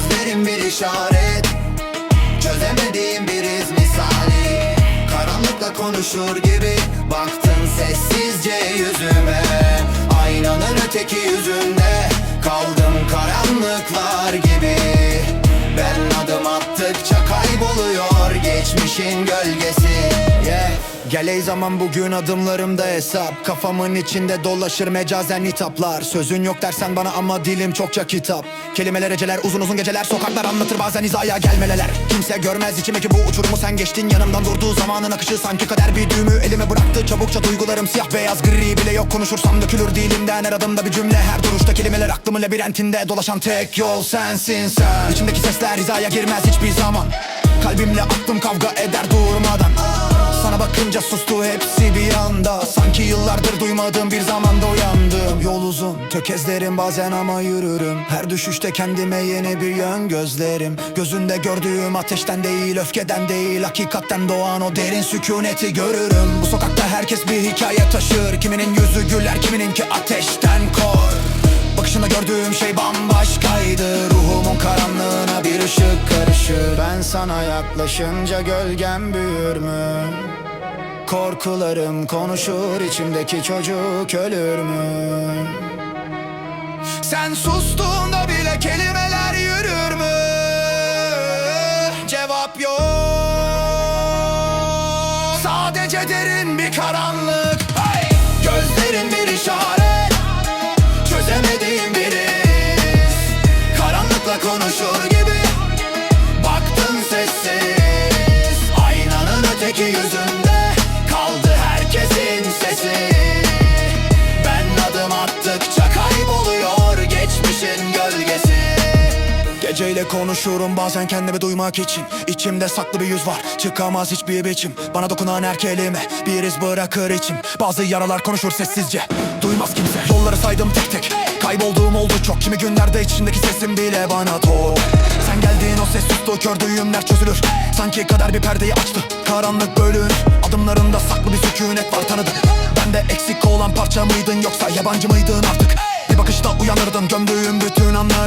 Gözlerim bir işaret. Çözemediğim bir iz misali. Karanlıkla konuşur gibi Baktın sessizce yüzüme. Aynanın öteki yüzünde Kaldım karanlıklar gibi. Ben adım attıkça kayboluyor Geçmişin gölgesi. Gel zaman bugün adımlarımda hesap. Kafamın içinde dolaşır mecazen hitaplar. Sözün yok dersen bana ama dilim çokça kitap. Kelimeler eceler uzun uzun geceler Sokaklar anlatır. Bazen hizaya gelmeleler. Kimse görmez içimdeki bu uçurumu sen geçtin. Yanımdan durduğu zamanın akışı sanki kader bir düğümü Elime bıraktı. Çabukça duygularım siyah beyaz gri bile yok. Konuşursam dökülür dilimden. Her adımda bir cümle Her duruşta kelimeler aklımın labirentinde Dolaşan tek yol sensin sen. İçimdeki sesler hizaya girmez hiçbir zaman. Kalbimle aklım kavga eder sana bakınca sustu hepsi bir anda. Sanki yıllardır duymadığım bir zamanda uyandım. Yol uzun tökezlerim bazen ama yürürüm. Her düşüşte kendime yeni bir yön gözlerim. Gözünde gördüğüm ateşten değil öfkeden değil Hakikatten doğan o derin sükuneti görürüm. Bu sokakta herkes bir hikaye taşır. Kiminin yüzü güler kimininki ateşten kor. Bakışında gördüğüm şey bambaşkaydı. Ruhumun karanlığına bir ışık karışır. Ben sana yaklaşınca gölgem büyür mü? Korkularım konuşur içimdeki çocuk ölür mü? Sen sustuğunda bile kelimeler yürür mü? Cevap yok. Sadece derin bir karanlık. Hey! Gözlerin bir işaret Çözemediğim bir iz Karanlıkla konuşur gibi. Baktım sessiz. Aynanın öteki yüzünde konuşurum bazen kendimi duymak için. İçimde saklı bir yüz var çıkamaz hiçbir biçim. Bana dokunan her kelime bir iz bırakır içim. Bazı yaralar konuşur sessizce duymaz kimse. Yolları saydım tek tek kaybolduğum oldu çok. Kimi günlerde içindeki sesim bile bana tok. Sen geldiğin o ses sustu kör düğümler çözülür. Sanki kader bir perdeyi açtı karanlık bölünür. Adımlarında saklı bir sükunet var tanıdık. Bende eksik olan parça mıydın yoksa yabancı mıydın artık? Bir bakışta uyanırdım gömdüğüm bütün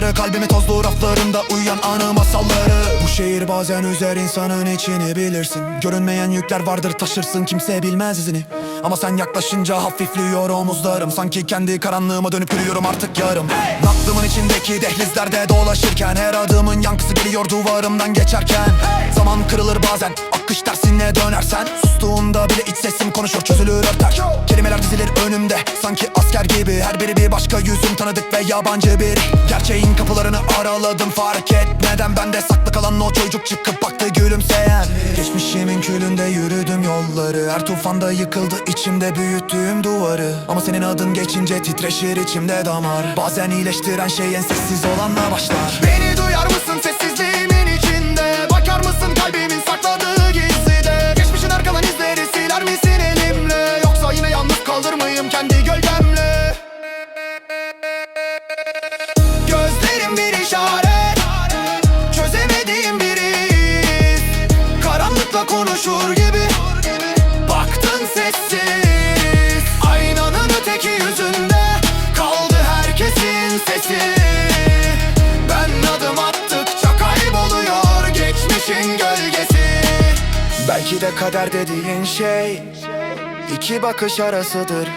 anları Kalbimi tozlu raflarında uyuyan anı masalları. Bu şehir bazen üzer insanın içini bilirsin. Görünmeyen yükler vardır taşırsın kimse bilmez izini. Ama sen yaklaşınca hafifliyor omuzlarım. Sanki kendi karanlığıma dönüp yürüyorum artık yarım. Aklımın içindeki dehlizlerde dolaşırken Her adımın yankısı geliyor duvarımdan geçerken. Zaman kırılır bazen akış tersine dönersen. Sustuğunda bile iç sesim konuşur çözülür örter. Kelimeler dizilir önümde sanki asker gibi. Her biri bir başka yüzüm tanıdık ve yabancı biri. Gerçeğin kapılarını araladım fark etmeden Bende saklı kalan o çocuk çıkıp baktı gülümseyen. Geçmişimin külünde yürüdüm yolları Her tufanda yıkıldı içimde büyüttüğüm duvarı. Ama senin adın geçince titreşir içimde damar. Bazen iyileştiren şey en sessiz olanla başlar. Beni duyar mısın Belki de kader dediğin şey iki bakış arasıdır.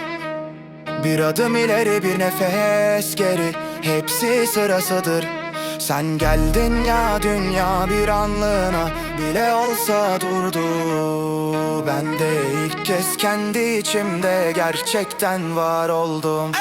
Bir adım ileri bir nefes geri Hepsi sırasıdır. Sen geldin ya dünya bir anlığına Bile olsa durdu. Ben de ilk kez kendi içimde gerçekten var oldum